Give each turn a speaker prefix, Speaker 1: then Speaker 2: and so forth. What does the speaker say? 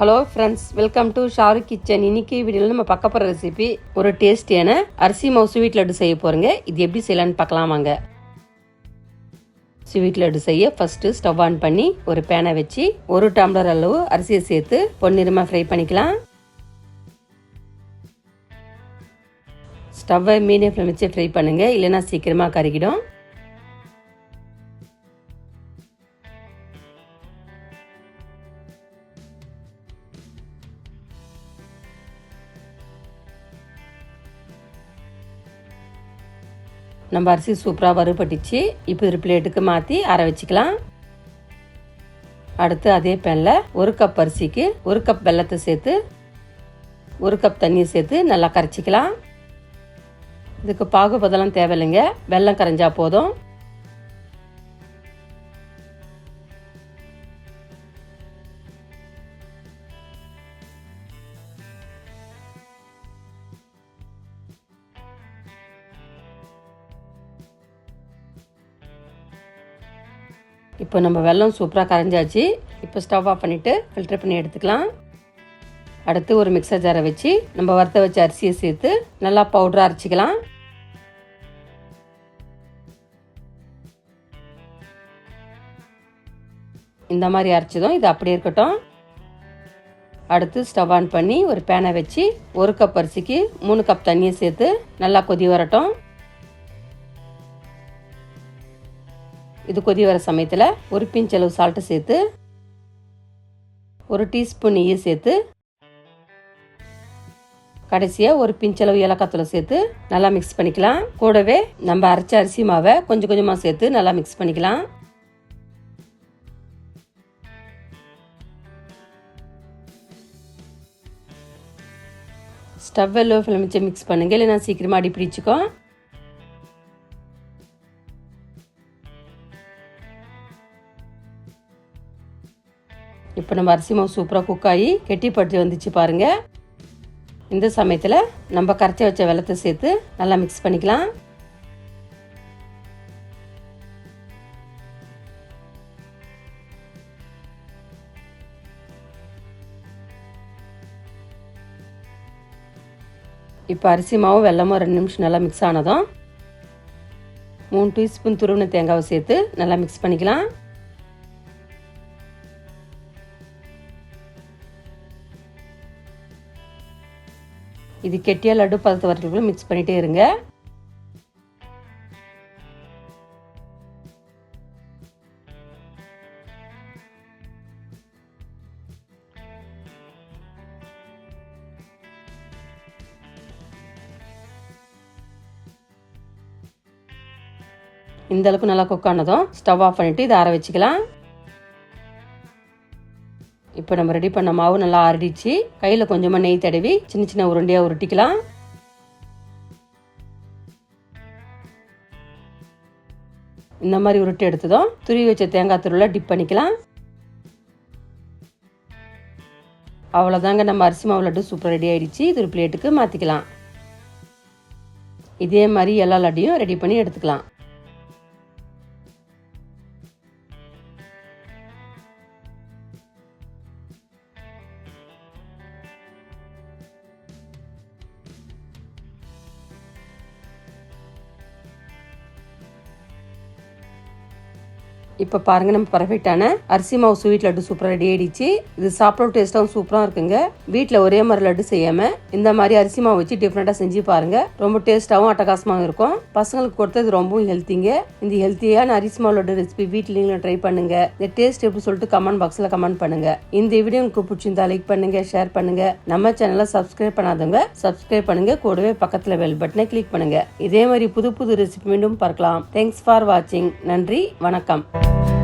Speaker 1: Hello friends welcome to Shahrukh kitchen இன்னைக்கு வீடியோவில் நம்ம பார்க்க போகிற ரெசிபி ஒரு டேஸ்டியான அரிசி மாவு ஸ்வீட் லட்டு செய்ய போகிறோங்க இது எப்படி செய்யலான்னு பார்க்கலாம் வாங்க. ஸ்வீட் லட்டு செய்ய ஃபஸ்ட்டு ஸ்டவ் ஆன் பண்ணி ஒரு பேனை வச்சு ஒரு டம்ளர் அளவு அரிசியை சேர்த்து பொன்னிறமாக ஃப்ரை பண்ணிக்கலாம். ஸ்டவ்வை மீடியம் ஃப்ளேம் வச்சு ஃப்ரை பண்ணுங்கள் இல்லைன்னா சீக்கிரமாக கருகிடும். நம்ம அரிசி சூப்பராக வறுபட்டுச்சு. இப்போ ஒரு பிளேட்டுக்கு மாற்றி அரை வச்சுக்கலாம். அடுத்து அதே பேனில் ஒரு கப் அரிசிக்கு ஒரு கப் வெள்ளத்தை சேர்த்து ஒரு கப் தண்ணியை சேர்த்து நல்லா கரைச்சிக்கலாம். இதுக்கு பாகுபதெல்லாம் தேவையில்லைங்க. வெள்ளம் கரைஞ்சா போதும். இப்போ நம்ம வெல்லம் சூப்பராக கரைஞ்சாச்சு. இப்போ ஸ்டவ் ஆஃப் பண்ணிவிட்டு ஃபில்டர் பண்ணி எடுத்துக்கலாம். அடுத்து ஒரு மிக்சர் ஜாரை வச்சு நம்ம வறுத்த வச்ச அரிசியை சேர்த்து நல்லா பவுடராக அரைச்சிக்கலாம். இந்த மாதிரி அரைச்சதும் இது அப்படியே இருக்கட்டும். அடுத்து ஸ்டவ் ஆன் பண்ணி ஒரு பேனை வச்சு ஒரு கப் அரிசிக்கு மூணு கப் தண்ணியை சேர்த்து நல்லா கொதி வரட்டும். இது கொதி வர சமயத்தில் ஒரு பிஞ்ச் அளவு சால்ட்டு சேர்த்து ஒரு டீஸ்பூன் நெய்யை சேர்த்து கடைசியாக ஒரு பிஞ்சளவு ஏலக்காத்தூளை சேர்த்து நல்லா மிக்ஸ் பண்ணிக்கலாம். கூடவே நம்ம அரைச்ச அரிசி மாவை கொஞ்சம் கொஞ்சமாக சேர்த்து நல்லா மிக்ஸ் பண்ணிக்கலாம். ஸ்டவ் லோ ஃப்ளேம் மிக்ஸ் பண்ணுங்கள் இல்லைன்னா சீக்கிரமாக அடி பிடிச்சிக்கோ இப்போ நம்ம அரிசி மாவு சூப்பராக குக் ஆகி கெட்டிப்பட்டு வந்துச்சு பாருங்க. இந்த சமயத்தில் நம்ம கரைச்சி வச்ச வெள்ளத்தை சேர்த்து நல்லா மிக்ஸ் பண்ணிக்கலாம். இப்போ அரிசி மாவும் வெள்ளமும் ரெண்டு நிமிஷம் நல்லா மிக்ஸ் ஆனதும் மூணு டீஸ்பூன் துருவின தேங்காவை சேர்த்து நல்லா மிக்ஸ் பண்ணிக்கலாம். இது கெட்டியாக லட்டு பதத்து வரைக்கும் மிக்ஸ் பண்ணிகிட்டே இருங்க. இந்த அளவுக்கு நல்லா குக் ஆனதும் ஸ்டவ் ஆஃப் பண்ணிவிட்டு இதை ஆற வச்சுக்கலாம். இப்போ நம்ம ரெடி பண்ண மாவு நல்லா ஆறிடுச்சு. கையில் கொஞ்சமாக நெய் தடவி சின்ன சின்ன உருண்டையாக உருட்டிக்கலாம். இந்த மாதிரி உருட்டி எடுத்ததும் துருவி வச்ச தேங்காய் துருவில் டிப் பண்ணிக்கலாம். அவ்வளோதாங்க நம்ம அரிசி மாவு லட்டு சூப்பர் ரெடி ஆயிடுச்சு. இது ஒரு பிளேட்டுக்கு மாற்றிக்கலாம் இதே மாதிரி எல்லா லட்டையும் ரெடி பண்ணி எடுத்துக்கலாம். இப்போ பாருங்க நம்ம பர்ஃபெக்டான அரிசி மாவு ஸ்வீட் லட்டு சூப்பராக ரெடி ஆயிடுச்சு. இது சாப்பிட டேஸ்ட்டாகவும் சூப்பராக இருக்குங்க. வீட்டில் ஒரே மாதிரி லட்டு செய்யாமல் இந்த மாதிரி அரிசி மாவு வச்சு டிஃப்ரெண்ட்டாக செஞ்சு பாருங்க. ரொம்ப டேஸ்ட்டாகவும் அட்டகாசமாகவும் இருக்கும். பசங்களுக்கு கொடுத்தது ரொம்பவும் ஹெல்த்திங்க இந்த ஹெல்த்தியான அரிசி மாவு லட்டு ரெசிபி வீட்டில் நீங்களும் ட்ரை பண்ணுங்க. இந்த டேஸ்ட் எப்படி சொல்லிட்டு கமெண்ட் பாக்ஸில் கமெண்ட் பண்ணுங்க. இந்த வீடியோ உங்களுக்கு பிடிச்சிருந்தா லைக் பண்ணுங்க ஷேர் பண்ணுங்க. நம்ம சேனலை சப்ஸ்கிரைப் பண்ணாதவங்க சப்ஸ்கிரைப் பண்ணுங்க. கூடவே பக்கத்தில் பெல் பட்டனை கிளிக் பண்ணுங்க. இதே மாதிரி புது புது ரெசிபி மீண்டும் பார்க்கலாம். தேங்க்ஸ் ஃபார் வாட்சிங் நன்றி வணக்கம். Bye.